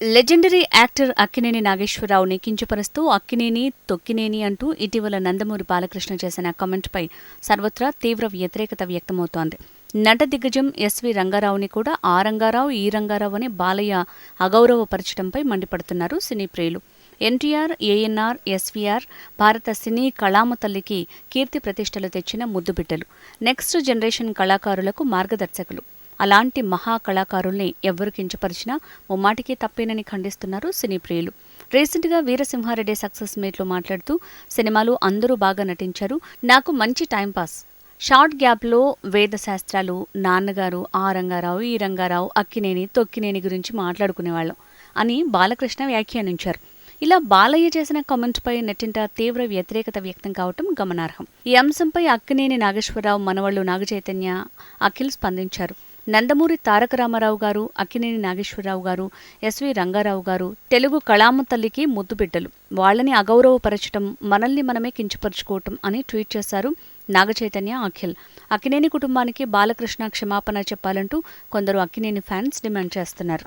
Legendary actor Akkineni నాగేశ్వరరావుని కించపరుస్తూ అక్కినేని తొక్కినేని అంటూ ఇటీవల నందమూరి బాలకృష్ణ చేసిన కామెంట్పై సర్వత్రా తీవ్ర వ్యతిరేకత వ్యక్తమవుతోంది. నట దిగ్గజం ఎస్వి రంగారావుని కూడా ఆ రంగారావు ఈ రంగారావు అని బాలయ్య అగౌరవపరచడంపై మండిపడుతున్నారు సినీ ప్రియులు. ఎన్టీఆర్ ఏఎన్ఆర్ ఎస్వీఆర్ భారత సినీ కళామ తల్లికి కీర్తి ప్రతిష్టలు తెచ్చిన ముద్దుబిడ్డలు. నెక్స్ట్ జనరేషన్ కళాకారులకు మార్గదర్శకులు. అలాంటి మహా కళాకారుల్ని ఎవ్వరు కించపరిచినా ముమ్మాటికి తప్పేనని ఖండిస్తున్నారు సినీ ప్రియులు. రీసెంట్గా వీరసింహారెడ్డి సక్సెస్ మీట్లో మాట్లాడుతూ సినిమాలు అందరూ బాగా నటించారు నాకు మంచి టైంపాస్ షార్ట్ గ్యాప్లో వేద శాస్త్రాలు నాన్నగారు ఆ రంగారావు ఈ రంగారావు అక్కినేని తొక్కినేని గురించి మాట్లాడుకునేవాళ్ళం అని బాలకృష్ణ వ్యాఖ్యానించారు. ఇలా బాలయ్య చేసిన కామెంట్పై నెట్టింట తీవ్ర వ్యతిరేకత వ్యక్తం కావటం గమనార్హం. ఈ అంశంపై అక్కినేని నాగేశ్వరరావు మనవళ్ళు నాగచైతన్య అఖిల్ స్పందించారు. నందమూరి తారక రామారావు గారు అక్కినేని నాగేశ్వరరావు గారు ఎస్వి రంగారావు గారు తెలుగు కళామ తల్లికి ముద్దు బిడ్డలు వాళ్ళని అగౌరవపరచటం మనల్ని మనమే కించపరుచుకోవటం అని ట్వీట్ చేశారు నాగచైతన్య అఖిల్. అక్కినేని కుటుంబానికి బాలకృష్ణ క్షమాపణ చెప్పాలంటూ కొందరు అక్కినేని ఫ్యాన్స్ డిమాండ్ చేస్తున్నారు.